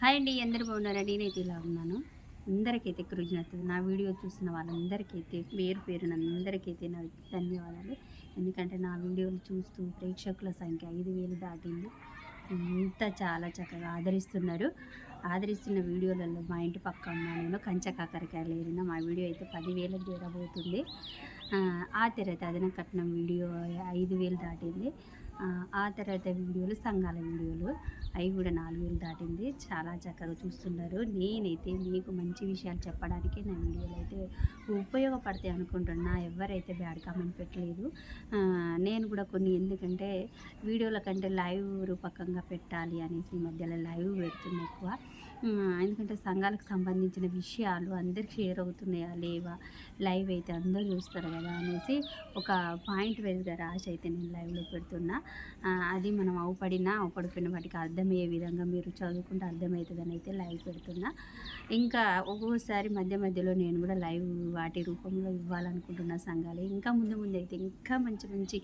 Hi అండి అందరు బాగున్నారండి నేనైతే ఇలా ఉన్నాను. అందరికైతే కృతజ్ఞతలు. నా వీడియో చూసిన వాళ్ళందరికైతే పేరు పేరున అందరికైతే నా ధన్యవాదాలు. ఎందుకంటే నా వీడియోలు చూస్తూ ప్రేక్షకుల సంఖ్య ఐదు వేలు దాటింది. ఇంత చాలా చక్కగా ఆదరిస్తున్నారు. ఆదరిస్తున్న వీడియోలలో మా ఇంటి పక్క ఉన్న నేను కంచ కాకరకాయలు ఏరిన మా వీడియో అయితే పదివేలకు చేరబోతుంది. ఆ, ఆ తర్వాత అదన కట్నం వీడియో ఐదు వేలు దాటింది. ఆ, తర్వాత వీడియోలు సంఘాల వీడియోలు అవి కూడా నాలుగు వేలు దాటింది. చాలా చక్కగా చూస్తున్నారు. నేనైతే మీకు మంచి విషయాలు చెప్పడానికి నా వీడియోలు అయితే ఉపయోగపడతాయి అనుకుంటున్నా. ఎవరైతే బ్యాడ్ కామెంట్ పెట్టలేదు నేను కూడా కొన్ని ఎందుకంటే వీడియోల కంటే లైవ్ రూపకంగా పెట్టాలి అనేసి ఈ మధ్యలో లైవ్ పెడుతున్నా ఎక్కువ. ఎందుకంటే సంఘాలకు సంబంధించిన విషయాలు అందరికి షేర్ అవుతున్నాయా లేవా? లైవ్ అయితే అందరూ చూస్తారు కదా అనేసి ఒక పాయింట్ వైజ్గా రాసి అయితే నేను లైవ్లో పెడుతున్నా. అది మనం అవుపడినా అవుపడిపోయిన వాటికి అర్థమయ్యే విధంగా మీరు చదువుకుంటే అర్థమవుతుందని అయితే లైవ్ పెడుతున్నా. ఇంకా ఒక్కొక్కసారి మధ్య మధ్యలో నేను కూడా లైవ్ వాటి రూపంలో ఇవ్వాలనుకుంటున్న సంఘాలు. ఇంకా ముందు ముందు అయితే ఇంకా మంచి మంచి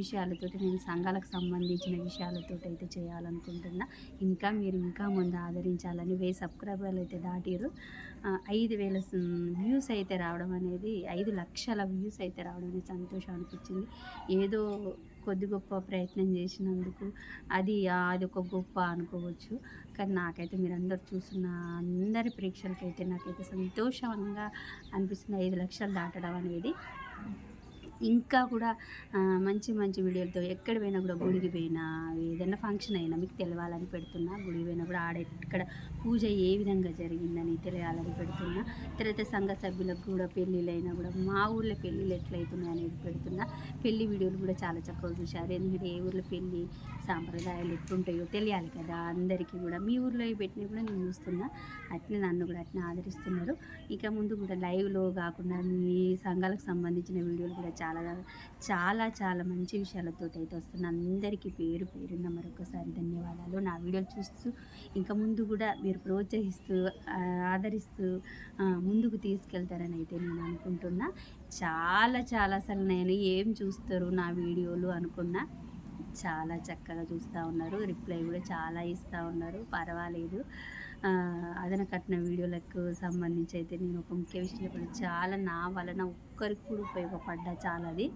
విషయాలతోటి నేను సంఘాలకు సంబంధించిన విషయాలతో అయితే చేయాలనుకుంటున్నా. ఇంకా మీరు ఇంకా ముందు ఆదరించాలి. ఆదరించాలని వెయ్యి సబ్స్క్రైబర్లు అయితే దాటిరు ఐదు వేల వ్యూస్ అయితే రావడం అనేది ఐదు లక్షల వ్యూస్ అయితే రావడం అనేది సంతోషం అనిపించింది. ఏదో కొద్ది గొప్ప ప్రయత్నం చేసినందుకు అది అది ఒక గొప్ప అనుకోవచ్చు. కానీ నాకైతే మీరు అందరు చూస్తున్న అందరి ప్రేక్షకులకైతే నాకైతే సంతోషంగా అనిపిస్తుంది ఐదు లక్షలు దాటడం అనేది. ఇంకా కూడా మంచి మంచి వీడియోలతో ఎక్కడ పోయినా కూడా గుడికి పోయినా ఏదైనా ఫంక్షన్ అయినా మీకు తెలవాలని పెడుతున్నా. గుడికి పోయినా కూడా ఆడ ఎక్కడ పూజ ఏ విధంగా జరిగిందని తెలియాలని పెడుతున్నా. తర్వాత సంఘ సభ్యులకు కూడా పెళ్ళిళ్ళైనా కూడా మా ఊళ్ళో పెళ్ళిళ్ళు ఎట్లయితున్నాయి అనేది పెడుతున్నా. పెళ్ళి వీడియోలు కూడా చాలా చక్కగా చూశారు. ఎందుకంటే ఏ ఊర్లో పెళ్ళి సాంప్రదాయాలు ఎట్లుంటాయో తెలియాలి కదా అందరికీ కూడా. మీ ఊర్లో పెట్టిన పెట్టినవి కూడా నేను చూస్తున్నా. అట్నే నన్ను కూడా అట్నే ఆదరిస్తున్నారు. ఇక ముందు కూడా లైవ్లో కాకుండా మీ సంఘాలకు సంబంధించిన వీడియోలు కూడా చాలా చాలా చాలా చాలా మంచి విషయాలతో అయితే వస్తున్న అందరికీ పేరు పేరున్న మరొకసారి ధన్యవాదాలు. నా వీడియోలు చూస్తూ ఇంకా ముందు కూడా మీరు ప్రోత్సహిస్తూ ఆదరిస్తూ ముందుకు తీసుకెళ్తారని అయితే నేను అనుకుంటున్నా. చాలా చాలా అసలు నేను ఏం చూస్తారు నా వీడియోలు అనుకున్నా చాలా చక్కగా చూస్తూ ఉన్నారు. రిప్లై కూడా చాలా ఇస్తూ ఉన్నారు. పర్వాలేదు. అదన కట్టిన వీడియోలకు సంబంధించి అయితే నేను ఒక ముఖ్య విషయం చెప్పాను చాలా నా వలన ఒక్కరికి కూడా ఉపయోగపడ్డా చాలా అది.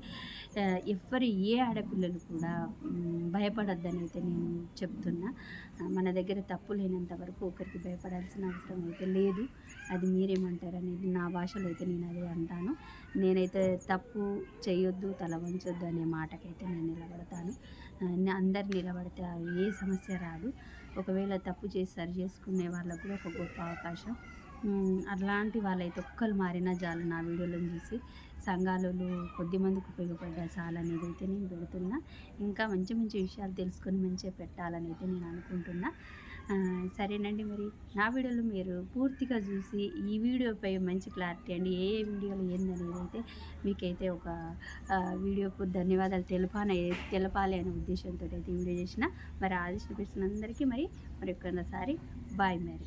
ఆ, ఎవ్వరు ఏ ఆడపిల్లలు కూడా మ్, భయపడొద్దని అయితే నేను చెప్తున్నా. మన దగ్గర తప్పు లేనంత వరకు ఒకరికి భయపడాల్సిన అవసరం అయితే లేదు. అది మీరేమంటారు అనేది నా భాషలో అయితే నేను అదే అంటాను. నేనైతే తప్పు చేయొద్దు తల వంచొద్దు అనే మాటకైతే నేను నిలబడ అందరు నిలబడితే ఏ సమస్య రాదు. ఒకవేళ తప్పు చేసి సరి చేసుకునే వాళ్ళకు కూడా ఒక గొప్ప అవకాశం. అలాంటి వాళ్ళైతే ఒక్కరు మారినా చాలు నా వీడియోలను చూసి. సంఘాలలో కొద్ది మందికి ఉపయోగపడ్డా చాలా అనేది అయితే నేను పెడుతున్నా. ఇంకా మంచి మంచి విషయాలు తెలుసుకొని మంచిగా పెట్టాలని అయితే నేను అనుకుంటున్నా. సరేనండి మరి. నా వీడియోలు మీరు పూర్తిగా చూసి ఈ వీడియోపై మంచి క్లారిటీ అండి ఏ ఏ వీడియోలు ఏందనేది అయితే మీకైతే ఒక వీడియోకు ధన్యవాదాలు తెలపాలి తెలపాలి అనే ఉద్దేశంతో అయితే ఈ వీడియో చేసిన. మరి ఆదిష్ట అందరికీ మరి మరి ఒక్కసారి బాయ్ మరి.